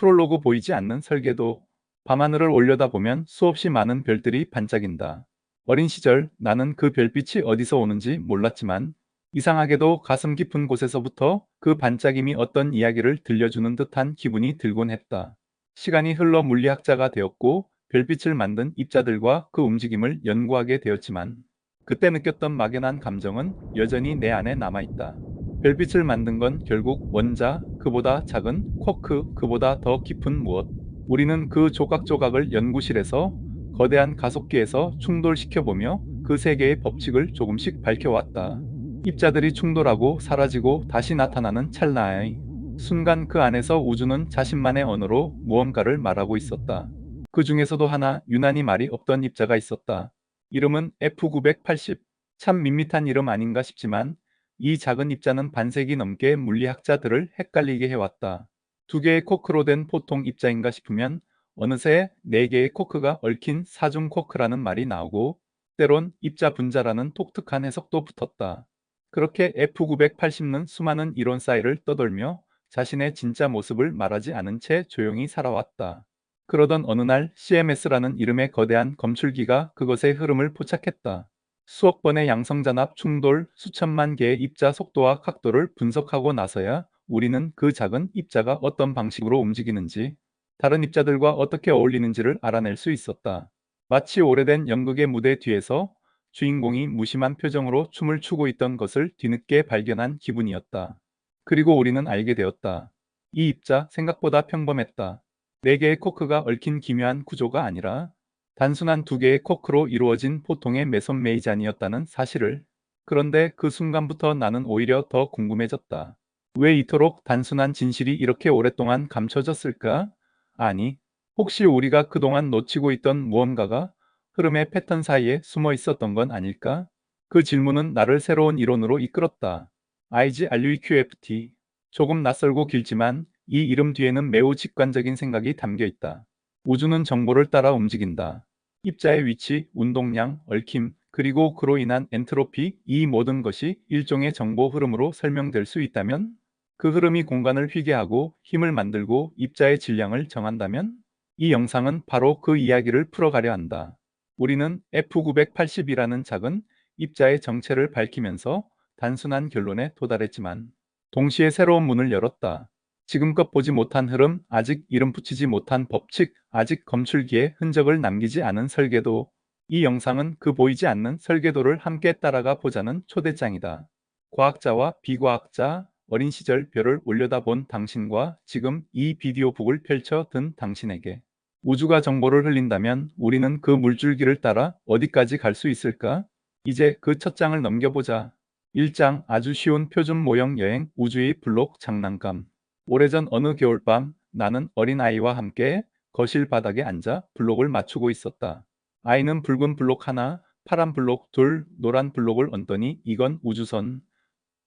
프롤로그 보이지 않는 설계도. 밤하늘을 올려다보면 수없이 많은 별들이 반짝인다. 어린 시절 나는 그 별빛이 어디서 오는지 몰랐지만 이상하게도 가슴 깊은 곳에서부터 그 반짝임이 어떤 이야기를 들려주는 듯한 기분이 들곤 했다. 시간이 흘러 물리학자가 되었고 별빛을 만든 입자들과 그 움직임을 연구하게 되었지만 그때 느꼈던 막연한 감정은 여전히 내 안에 남아있다. 별빛을 만든 건 결국 원자, 그보다 작은 쿼크, 그보다 더 깊은 무엇. 우리는 그 조각조각을 연구실에서 거대한 가속기에서 충돌시켜 보며 그 세계의 법칙을 조금씩 밝혀왔다. 입자들이 충돌하고 사라지고 다시 나타나는 찰나의 순간 그 안에서 우주는 자신만의 언어로 무언가를 말하고 있었다. 그 중에서도 하나 유난히 말이 없던 입자가 있었다. 이름은 F980. 참 밋밋한 이름 아닌가 싶지만 이 작은 입자는 반세기 넘게 물리학자들을 헷갈리게 해왔다. 두 개의 코크로 된 보통 입자인가 싶으면 어느새 네 개의 코크가 얽힌 사중 코크라는 말이 나오고 때론 입자 분자라는 독특한 해석도 붙었다. 그렇게 F980는 수많은 이론 사이를 떠돌며 자신의 진짜 모습을 말하지 않은 채 조용히 살아왔다. 그러던 어느 날 CMS라는 이름의 거대한 검출기가 그것의 흐름을 포착했다. 수억 번의 양성잔합 충돌, 수천만 개의 입자 속도와 각도를 분석하고 나서야 우리는 그 작은 입자가 어떤 방식으로 움직이는지, 다른 입자들과 어떻게 어울리는지를 알아낼 수 있었다. 마치 오래된 연극의 무대 뒤에서 주인공이 무심한 표정으로 춤을 추고 있던 것을 뒤늦게 발견한 기분이었다. 그리고 우리는 알게 되었다. 이 입자 생각보다 평범했다. 네 개의 코크가 얽힌 기묘한 구조가 아니라 단순한 두 개의 코크로 이루어진 보통의 메손 메이잔이었다는 사실을. 그런데 그 순간부터 나는 오히려 더 궁금해졌다. 왜 이토록 단순한 진실이 이렇게 오랫동안 감춰졌을까? 아니, 혹시 우리가 그동안 놓치고 있던 무언가가 흐름의 패턴 사이에 숨어 있었던 건 아닐까? 그 질문은 나를 새로운 이론으로 이끌었다. IGRUQFT. 조금 낯설고 길지만 이 이름 뒤에는 매우 직관적인 생각이 담겨 있다. 우주는 정보를 따라 움직인다. 입자의 위치, 운동량, 얽힘, 그리고 그로 인한 엔트로피, 이 모든 것이 일종의 정보 흐름으로 설명될 수 있다면 그 흐름이 공간을 휘게 하고 힘을 만들고 입자의 질량을 정한다면 이 영상은 바로 그 이야기를 풀어가려 한다. 우리는 F980이라는 작은 입자의 정체를 밝히면서 단순한 결론에 도달했지만 동시에 새로운 문을 열었다. 지금껏 보지 못한 흐름, 아직 이름 붙이지 못한 법칙, 아직 검출기에 흔적을 남기지 않은 설계도. 이 영상은 그 보이지 않는 설계도를 함께 따라가 보자는 초대장이다. 과학자와 비과학자, 어린 시절 별을 올려다본 당신과 지금 이 비디오북을 펼쳐 든 당신에게 우주가 정보를 흘린다면 우리는 그 물줄기를 따라 어디까지 갈 수 있을까? 이제 그 첫 장을 넘겨보자. 1장 아주 쉬운 표준 모형 여행 우주의 블록 장난감. 오래전 어느 겨울밤 나는 어린아이와 함께 거실 바닥에 앉아 블록을 맞추고 있었다. 아이는 붉은 블록 하나, 파란 블록 둘, 노란 블록을 얹더니 이건 우주선.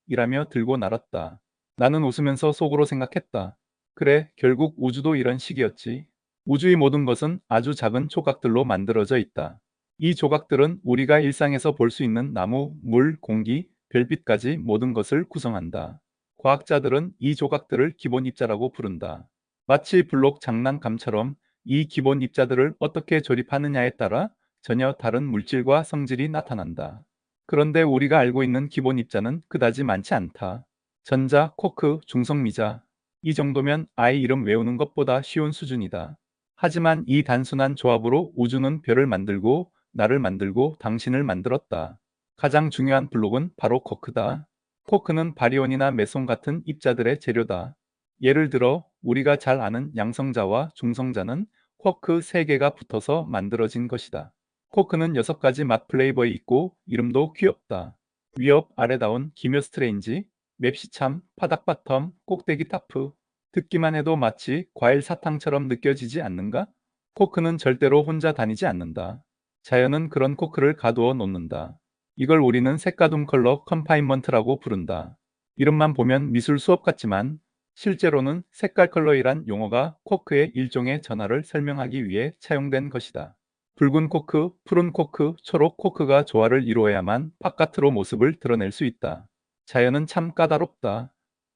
이라며 들고 날았다. 나는 웃으면서 속으로 생각했다. 그래, 결국 우주도 이런 식이었지. 우주의 모든 것은 아주 작은 조각들로 만들어져 있다. 이 조각들은 우리가 일상에서 볼 수 있는 나무, 물, 공기, 별빛까지 모든 것을 구성한다. 과학자들은 이 조각들을 기본 입자라고 부른다. 마치 블록 장난감처럼 이 기본 입자들을 어떻게 조립하느냐에 따라 전혀 다른 물질과 성질이 나타난다. 그런데 우리가 알고 있는 기본 입자는 그다지 많지 않다. 전자, 코크, 중성미자. 이 정도면 아이 이름 외우는 것보다 쉬운 수준이다. 하지만 이 단순한 조합으로 우주는 별을 만들고 나를 만들고 당신을 만들었다. 가장 중요한 블록은 바로 코크다. 코크는 바리온이나 메손 같은 입자들의 재료다. 예를 들어 우리가 잘 아는 양성자와 중성자는 쿼크 3개가 붙어서 만들어진 것이다. 코크는 6가지 맛 플레이버에 있고 이름도 귀엽다. 위업, 아래다운, 기묘 스트레인지, 맵시참, 파닥바텀, 꼭대기 타프. 듣기만 해도 마치 과일 사탕처럼 느껴지지 않는가? 코크는 절대로 혼자 다니지 않는다. 자연은 그런 코크를 가두어 놓는다. 이걸 우리는 색가둠 컬러 컨파인먼트라고 부른다. 이름만 보면 미술 수업 같지만 실제로는 색깔 컬러이란 용어가 코크의 일종의 전하를 설명하기 위해 차용된 것이다. 붉은 코크, 푸른 코크, 초록 코크가 조화를 이루어야만 바깥으로 모습을 드러낼 수 있다. 자연은 참 까다롭다.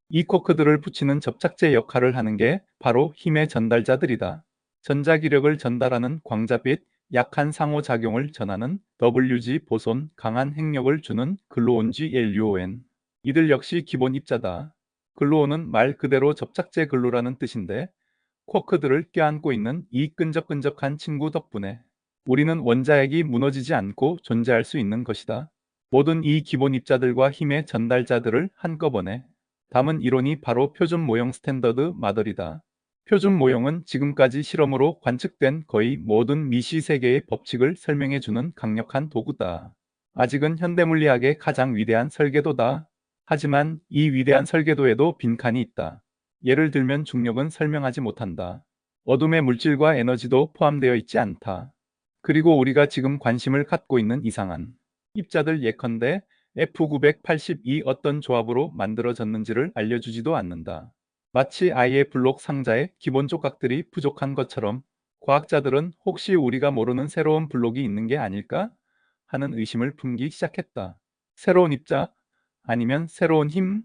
이 쿼크들을 붙이는 접착제 역할을 하는 게 바로 힘의 전달자들이다. 전자기력을 전달하는 광자빛, 약한 상호작용을 전하는 WG 보손, 강한 행력을 주는 글루온 GLUON. 이들 역시 기본 입자다. 글루온은 말 그대로 접착제 글루라는 뜻인데 쿼크들을 껴안고 있는 이 끈적끈적한 친구 덕분에 우리는 원자핵이 무너지지 않고 존재할 수 있는 것이다. 모든 이 기본 입자들과 힘의 전달자들을 한꺼번에 담은 이론이 바로 표준 모형 스탠더드 마더리다. 표준 모형은 지금까지 실험으로 관측된 거의 모든 미시 세계의 법칙을 설명해주는 강력한 도구다. 아직은 현대물리학의 가장 위대한 설계도다. 하지만 이 위대한 설계도에도 빈칸이 있다. 예를 들면 중력은 설명하지 못한다. 어둠의 물질과 에너지도 포함되어 있지 않다. 그리고 우리가 지금 관심을 갖고 있는 이상한 입자들 예컨대 F982 어떤 조합으로 만들어졌는지를 알려주지도 않는다. 마치 아이의 블록 상자에 기본 조각들이 부족한 것처럼 과학자들은 혹시 우리가 모르는 새로운 블록이 있는 게 아닐까 하는 의심을 품기 시작했다. 새로운 입자 아니면 새로운 힘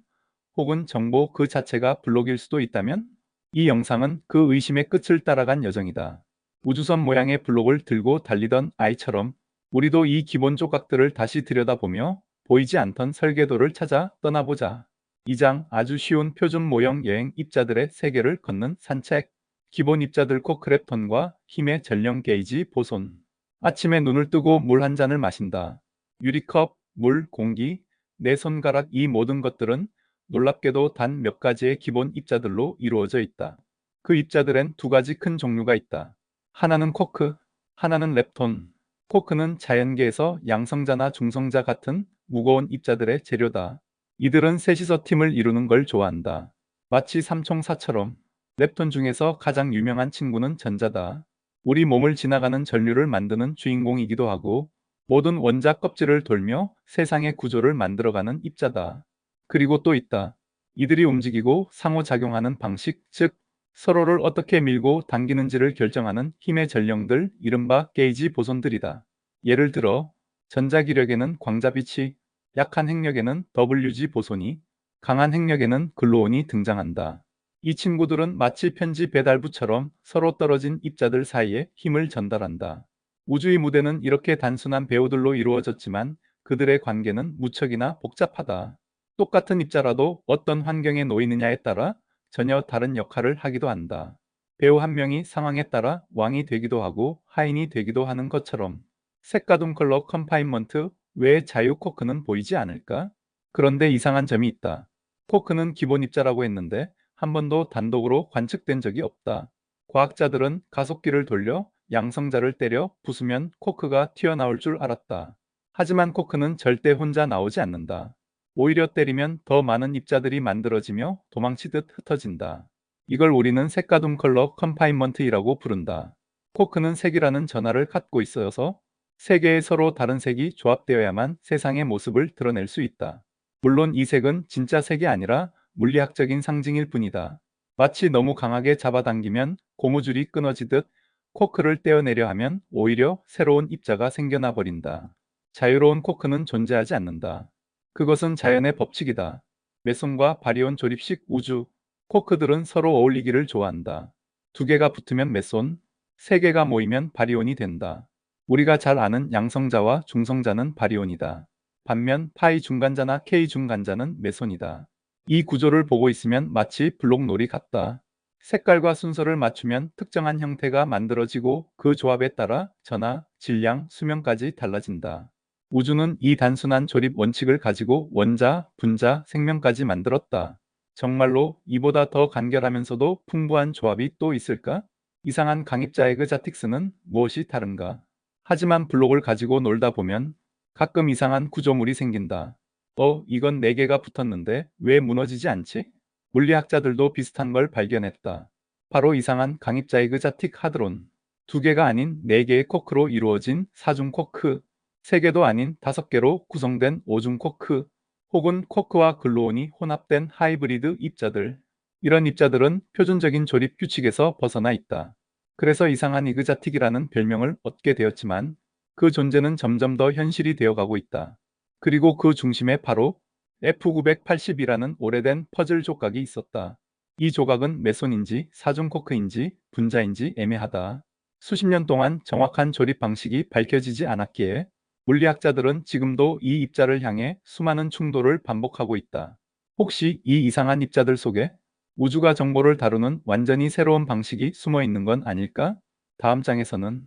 혹은 정보 그 자체가 블록일 수도 있다면 이 영상은 그 의심의 끝을 따라간 여정이다. 우주선 모양의 블록을 들고 달리던 아이처럼 우리도 이 기본 조각들을 다시 들여다보며 보이지 않던 설계도를 찾아 떠나보자. 2장 아주 쉬운 표준 모형 여행 입자들의 세계를 걷는 산책 기본 입자들 코크랩톤과 힘의 전령 게이지 보손 아침에 눈을 뜨고 물 한 잔을 마신다. 유리컵, 물, 공기, 내 손가락 이 모든 것들은 놀랍게도 단 몇 가지의 기본 입자들로 이루어져 있다. 그 입자들엔 두 가지 큰 종류가 있다. 하나는 코크, 하나는 렙톤. 코크는 자연계에서 양성자나 중성자 같은 무거운 입자들의 재료다. 이들은 셋이서 팀을 이루는 걸 좋아한다. 마치 삼총사처럼 렙톤 중에서 가장 유명한 친구는 전자다. 우리 몸을 지나가는 전류를 만드는 주인공이기도 하고 모든 원자 껍질을 돌며 세상의 구조를 만들어가는 입자다. 그리고 또 있다. 이들이 움직이고 상호작용하는 방식, 즉 서로를 어떻게 밀고 당기는지를 결정하는 힘의 전령들, 이른바 게이지 보손들이다. 예를 들어 전자기력에는 광자빛이, 약한 행력에는 WG 보손이, 강한 행력에는 글루온이 등장한다. 이 친구들은 마치 편지 배달부처럼 서로 떨어진 입자들 사이에 힘을 전달한다. 우주의 무대는 이렇게 단순한 배우들로 이루어졌지만 그들의 관계는 무척이나 복잡하다. 똑같은 입자라도 어떤 환경에 놓이느냐에 따라 전혀 다른 역할을 하기도 한다. 배우 한 명이 상황에 따라 왕이 되기도 하고 하인이 되기도 하는 것처럼 색가둠 컬러 컨파인먼트 외의 자유 코크는 보이지 않을까? 그런데 이상한 점이 있다. 코크는 기본 입자라고 했는데 한 번도 단독으로 관측된 적이 없다. 과학자들은 가속기를 돌려 양성자를 때려 부수면 코크가 튀어나올 줄 알았다. 하지만 코크는 절대 혼자 나오지 않는다. 오히려 때리면 더 많은 입자들이 만들어지며 도망치듯 흩어진다. 이걸 우리는 색가둠 컬러 컨파인먼트이라고 부른다. 코크는 색이라는 전하를 갖고 있어서 세 개의 서로 다른 색이 조합되어야만 세상의 모습을 드러낼 수 있다. 물론 이 색은 진짜 색이 아니라 물리학적인 상징일 뿐이다. 마치 너무 강하게 잡아당기면 고무줄이 끊어지듯 코크를 떼어내려 하면 오히려 새로운 입자가 생겨나 버린다. 자유로운 코크는 존재하지 않는다. 그것은 자연의 법칙이다. 메손과 바리온 조립식 우주, 코크들은 서로 어울리기를 좋아한다. 두 개가 붙으면 메손, 세 개가 모이면 바리온이 된다. 우리가 잘 아는 양성자와 중성자는 바리온이다. 반면 파이 중간자나 K 중간자는 메손이다. 이 구조를 보고 있으면 마치 블록놀이 같다. 색깔과 순서를 맞추면 특정한 형태가 만들어지고 그 조합에 따라 전하, 질량, 수명까지 달라진다. 우주는 이 단순한 조립 원칙을 가지고 원자, 분자, 생명까지 만들었다. 정말로 이보다 더 간결하면서도 풍부한 조합이 또 있을까? 이상한 강입자 에그자틱스는 무엇이 다른가? 하지만 블록을 가지고 놀다 보면 가끔 이상한 구조물이 생긴다. 어, 이건 네 개가 붙었는데 왜 무너지지 않지? 물리학자들도 비슷한 걸 발견했다. 바로 이상한 강입자 에그자틱 하드론. 두 개가 아닌 네 개의 코크로 이루어진 사중 코크. 세 개도 아닌 다섯 개로 구성된 오중 코크. 혹은 코크와 글루온이 혼합된 하이브리드 입자들. 이런 입자들은 표준적인 조립 규칙에서 벗어나 있다. 그래서 이상한 이그자틱이라는 별명을 얻게 되었지만 그 존재는 점점 더 현실이 되어가고 있다. 그리고 그 중심에 바로 F980이라는 오래된 퍼즐 조각이 있었다. 이 조각은 메손인지 사중 코크인지 분자인지 애매하다. 수십 년 동안 정확한 조립 방식이 밝혀지지 않았기에 물리학자들은 지금도 이 입자를 향해 수많은 충돌을 반복하고 있다. 혹시 이 이상한 입자들 속에 우주가 정보를 다루는 완전히 새로운 방식이 숨어 있는 건 아닐까? 다음 장에서는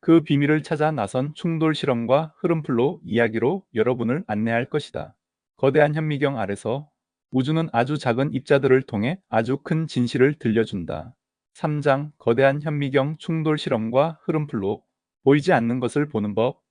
그 비밀을 찾아 나선 충돌 실험과 흐름플로 이야기로 여러분을 안내할 것이다. 거대한 현미경 아래서 우주는 아주 작은 입자들을 통해 아주 큰 진실을 들려준다. 3장 거대한 현미경 충돌 실험과 흐름플로 보이지 않는 것을 보는 법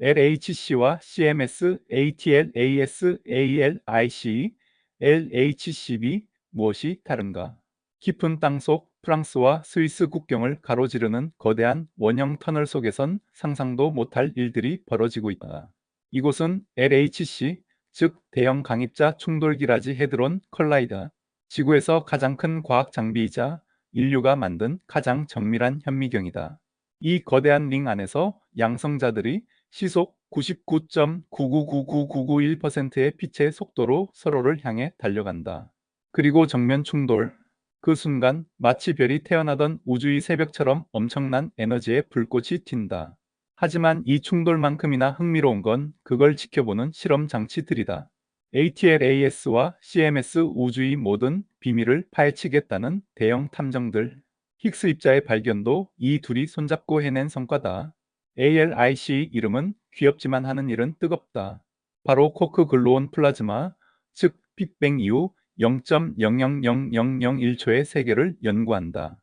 LHC와 CMS, ATL, AS, ALIC, LHCb 무엇이 다른가? 깊은 땅속 프랑스와 스위스 국경을 가로지르는 거대한 원형 터널 속에선 상상도 못할 일들이 벌어지고 있다. 이곳은 LHC, 즉 대형 강입자 충돌기라지 헤드론 컬라이더, 지구에서 가장 큰 과학 장비이자 인류가 만든 가장 정밀한 현미경이다. 이 거대한 링 안에서 양성자들이 시속 99.9999991%의 빛의 속도로 서로를 향해 달려간다. 그리고 정면 충돌. 그 순간 마치 별이 태어나던 우주의 새벽처럼 엄청난 에너지의 불꽃이 튄다. 하지만 이 충돌만큼이나 흥미로운 건 그걸 지켜보는 실험 장치들이다. ATLAS와 CMS 우주의 모든 비밀을 파헤치겠다는 대형 탐정들. 힉스 입자의 발견도 이 둘이 손잡고 해낸 성과다. ALIC 이름은 귀엽지만 하는 일은 뜨겁다. 바로 코크 글로온 플라즈마, 즉 빅뱅 이후 0.000001초의 세계를 연구한다.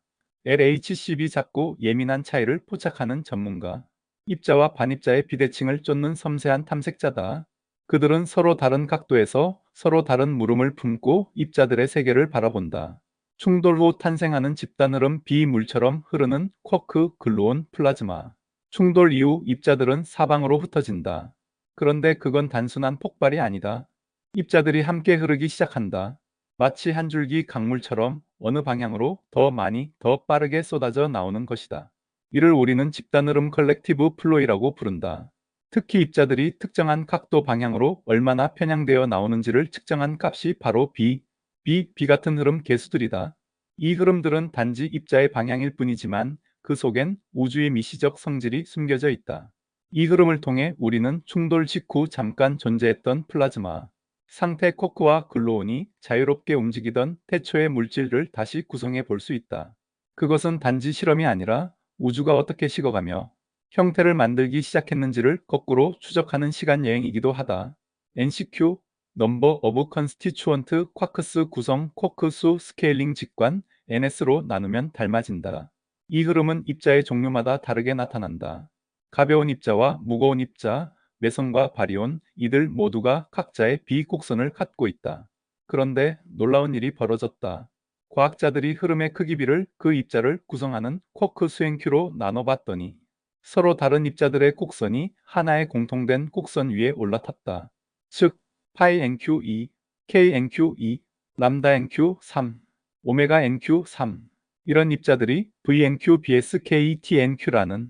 LHCb 작고 예민한 차이를 포착하는 전문가. 입자와 반입자의 비대칭을 쫓는 섬세한 탐색자다. 그들은 서로 다른 각도에서 서로 다른 물음을 품고 입자들의 세계를 바라본다. 충돌 후 탄생하는 집단 흐름 비물처럼 흐르는 쿼크 글로온 플라즈마. 충돌 이후 입자들은 사방으로 흩어진다. 그런데 그건 단순한 폭발이 아니다. 입자들이 함께 흐르기 시작한다. 마치 한 줄기 강물처럼 어느 방향으로 더 많이 더 빠르게 쏟아져 나오는 것이다. 이를 우리는 집단 흐름 컬렉티브 플로이라고 부른다. 특히 입자들이 특정한 각도 방향으로 얼마나 편향되어 나오는지를 측정한 값이 바로 B, B, B 같은 흐름 개수들이다. 이 흐름들은 단지 입자의 방향일 뿐이지만 그 속엔 우주의 미시적 성질이 숨겨져 있다. 이 흐름을 통해 우리는 충돌 직후 잠깐 존재했던 플라즈마, 상태 코크와 글로온이 자유롭게 움직이던 태초의 물질을 다시 구성해 볼 수 있다. 그것은 단지 실험이 아니라 우주가 어떻게 식어가며 형태를 만들기 시작했는지를 거꾸로 추적하는 시간 여행이기도 하다. NCQ 넘버 오브 컨스티추언트 쿼크스 구성 쿼크 수 스케일링 직관 NS로 나누면 닮아진다. 이 흐름은 입자의 종류마다 다르게 나타난다. 가벼운 입자와 무거운 입자, 메선과 바리온 이들 모두가 각자의 비곡선을 갖고 있다. 그런데 놀라운 일이 벌어졌다. 과학자들이 흐름의 크기비를 그 입자를 구성하는 쿼크 수행큐로 나눠봤더니 서로 다른 입자들의 곡선이 하나의 공통된 곡선 위에 올라탔다. 즉, 파이 NQ2, K NQ2, 람다 NQ3, 오메가 NQ3 이런 입자들이 VNQ, BSK, TNQ라는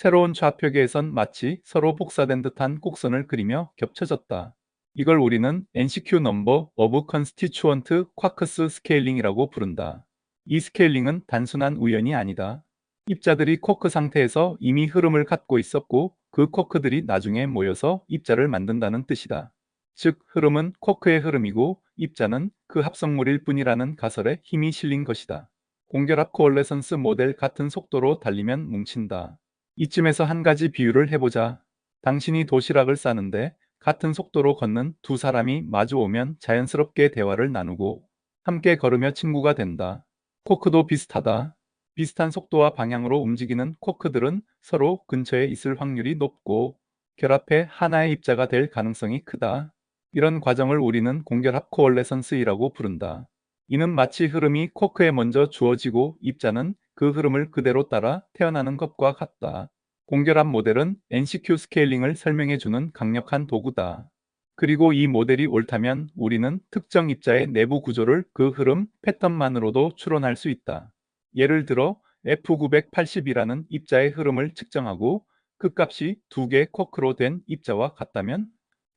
새로운 좌표계에선 마치 서로 복사된 듯한 곡선을 그리며 겹쳐졌다. 이걸 우리는 NCQ 넘버 오브 컨스티추언트 쿼크스 스케일링이라고 부른다. 이 스케일링은 단순한 우연이 아니다. 입자들이 쿼크 상태에서 이미 흐름을 갖고 있었고 그 쿼크들이 나중에 모여서 입자를 만든다는 뜻이다. 즉 흐름은 쿼크의 흐름이고 입자는 그 합성물일 뿐이라는 가설에 힘이 실린 것이다. 공결합 코얼레선스 모델 같은 속도로 달리면 뭉친다. 이쯤에서 한 가지 비유를 해보자. 당신이 도시락을 싸는데 같은 속도로 걷는 두 사람이 마주오면 자연스럽게 대화를 나누고 함께 걸으며 친구가 된다. 코크도 비슷하다. 비슷한 속도와 방향으로 움직이는 코크들은 서로 근처에 있을 확률이 높고 결합해 하나의 입자가 될 가능성이 크다. 이런 과정을 우리는 공결합 코얼레선스이라고 부른다. 이는 마치 흐름이 코크에 먼저 주어지고 입자는 그 흐름을 그대로 따라 태어나는 것과 같다. 공결합 모델은 NCQ 스케일링을 설명해주는 강력한 도구다. 그리고 이 모델이 옳다면 우리는 특정 입자의 내부 구조를 그 흐름 패턴만으로도 추론할 수 있다. 예를 들어 F980이라는 입자의 흐름을 측정하고 그 값이 두 개의 쿼크로 된 입자와 같다면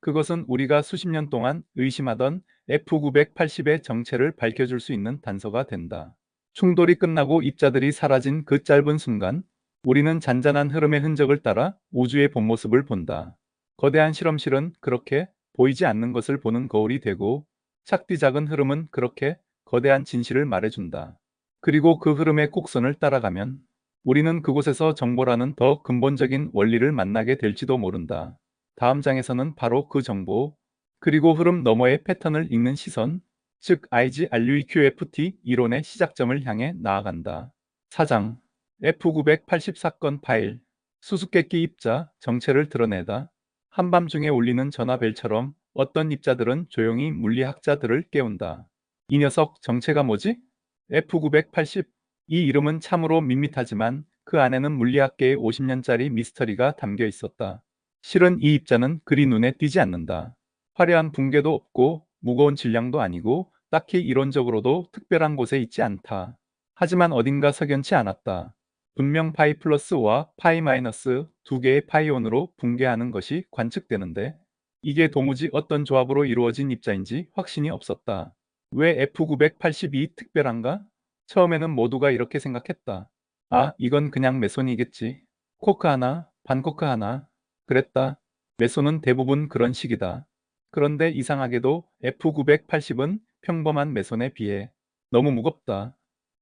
그것은 우리가 수십 년 동안 의심하던 F980의 정체를 밝혀줄 수 있는 단서가 된다. 충돌이 끝나고 입자들이 사라진 그 짧은 순간 우리는 잔잔한 흐름의 흔적을 따라 우주의 본 모습을 본다. 거대한 실험실은 그렇게 보이지 않는 것을 보는 거울이 되고 착디 작은 흐름은 그렇게 거대한 진실을 말해준다. 그리고 그 흐름의 곡선을 따라가면 우리는 그곳에서 정보라는 더 근본적인 원리를 만나게 될지도 모른다. 다음 장에서는 바로 그 정보, 그리고 흐름 너머의 패턴을 읽는 시선, 즉 IGRUEQFT 이론의 시작점을 향해 나아간다. 4장 F980 사건 파일 수수께끼 입자 정체를 드러내다 한밤중에 울리는 전화벨처럼 어떤 입자들은 조용히 물리학자들을 깨운다. 이 녀석 정체가 뭐지? F980 이 이름은 참으로 밋밋하지만 그 안에는 물리학계의 50년짜리 미스터리가 담겨 있었다. 실은 이 입자는 그리 눈에 띄지 않는다. 화려한 붕괴도 없고 무거운 질량도 아니고 딱히 이론적으로도 특별한 곳에 있지 않다. 하지만 어딘가 석연치 않았다. 분명 파이 플러스와 파이 마이너스 두 개의 파이온으로 붕괴하는 것이 관측되는데 이게 도무지 어떤 조합으로 이루어진 입자인지 확신이 없었다. 왜 F982 특별한가? 처음에는 모두가 이렇게 생각했다. 아, 이건 그냥 메손이겠지. 코크 하나, 반코크 하나. 그랬다. 메손은 대부분 그런 식이다. 그런데 이상하게도 F980은 평범한 메손에 비해 너무 무겁다.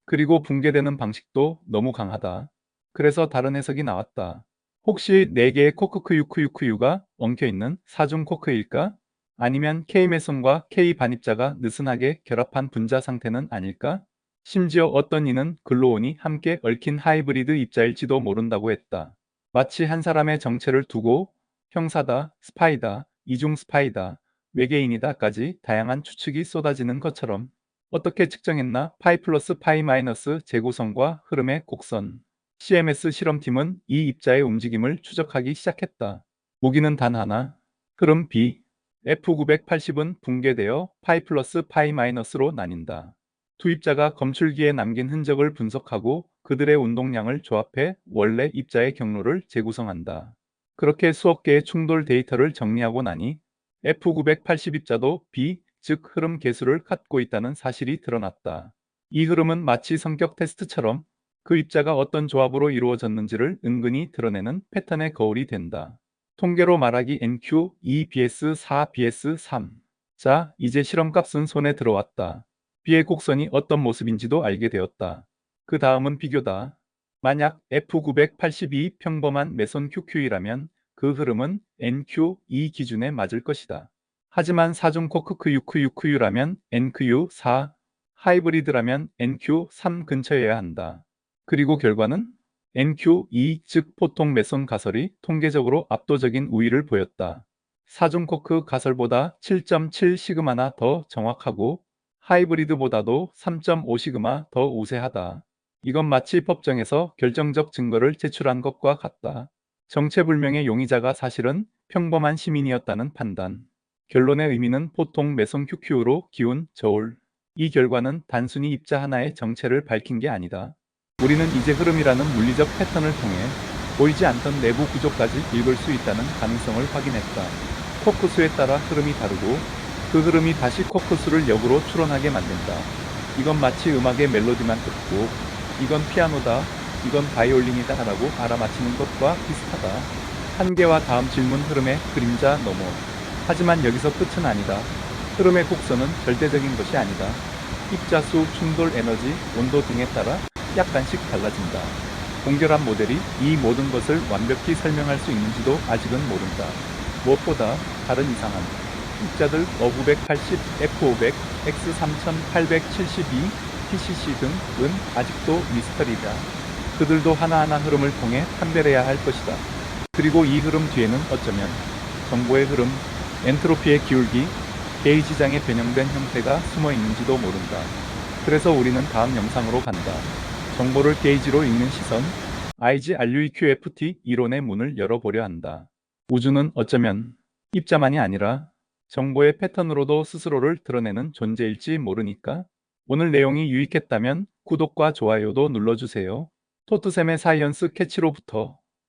그리고 붕괴되는 방식도 너무 강하다. 그래서 다른 해석이 나왔다. 혹시 4개의 코크크유크유크유가 엉켜있는 사중 코크일까? 아니면 K메손과 K 반입자가 느슨하게 결합한 분자 상태는 아닐까? 심지어 어떤 이는 글로온이 함께 얽힌 하이브리드 입자일지도 모른다고 했다. 마치 한 사람의 정체를 두고 형사다, 스파이다, 이중 스파이다, 외계인이다까지 다양한 추측이 쏟아지는 것처럼 어떻게 측정했나 파이 플러스 파이 마이너스 재구성과 흐름의 곡선 CMS 실험팀은 이 입자의 움직임을 추적하기 시작했다. 무기는 단 하나, 흐름 B. F980은 붕괴되어 파이 플러스 파이 마이너스로 나뉜다. 두 입자가 검출기에 남긴 흔적을 분석하고 그들의 운동량을 조합해 원래 입자의 경로를 재구성한다. 그렇게 수억 개의 충돌 데이터를 정리하고 나니 F980 입자도 B, 즉 흐름 개수를 갖고 있다는 사실이 드러났다. 이 흐름은 마치 성격 테스트처럼 그 입자가 어떤 조합으로 이루어졌는지를 은근히 드러내는 패턴의 거울이 된다. 통계로 말하기 NQ 2BS 4BS 3. 자, 이제 실험값은 손에 들어왔다. B의 곡선이 어떤 모습인지도 알게 되었다. 그 다음은 비교다. 만약 F982 평범한 메손 QQ이라면 그 흐름은 NQ2 기준에 맞을 것이다. 하지만 사중 코크크 유크 유크유라면 NQ4, 하이브리드라면 NQ3 근처여야 한다. 그리고 결과는 NQ2 즉 보통 메손 가설이 통계적으로 압도적인 우위를 보였다. 사중 코크 가설보다 7.7 시그마나 더 정확하고 하이브리드보다도 3.5 시그마 더 우세하다. 이건 마치 법정에서 결정적 증거를 제출한 것과 같다. 정체불명의 용의자가 사실은 평범한 시민이었다는 판단. 결론의 의미는 보통 메송 QQ로 기운 저울. 이 결과는 단순히 입자 하나의 정체를 밝힌 게 아니다. 우리는 이제 흐름이라는 물리적 패턴을 통해 보이지 않던 내부 구조까지 읽을 수 있다는 가능성을 확인했다. 코크수에 따라 흐름이 다르고 그 흐름이 다시 코크수를 역으로 추론하게 만든다. 이건 마치 음악의 멜로디만 듣고 이건 피아노다, 이건 바이올린이다 라고 알아맞히는 것과 비슷하다. 한계와 다음 질문 흐름의 그림자 너머. 하지만 여기서 끝은 아니다. 흐름의 곡선은 절대적인 것이 아니다. 입자수, 충돌 에너지, 온도 등에 따라 약간씩 달라진다. 공결한 모델이 이 모든 것을 완벽히 설명할 수 있는지도 아직은 모른다. 무엇보다 다른 이상한 입자들 O980, F500, X3872, TCC 등은 아직도 미스터리다. 그들도 하나하나 흐름을 통해 판별해야 할 것이다. 그리고 이 흐름 뒤에는 어쩌면 정보의 흐름, 엔트로피의 기울기, 게이지장의 변형된 형태가 숨어 있는지도 모른다. 그래서 우리는 다음 영상으로 간다. 정보를 게이지로 읽는 시선, IG RUEQFT 이론의 문을 열어보려 한다. 우주는 어쩌면 입자만이 아니라 정보의 패턴으로도 스스로를 드러내는 존재일지 모르니까 오늘 내용이 유익했다면 구독과 좋아요도 눌러주세요. 토트샘의 사이언스 캐치로부터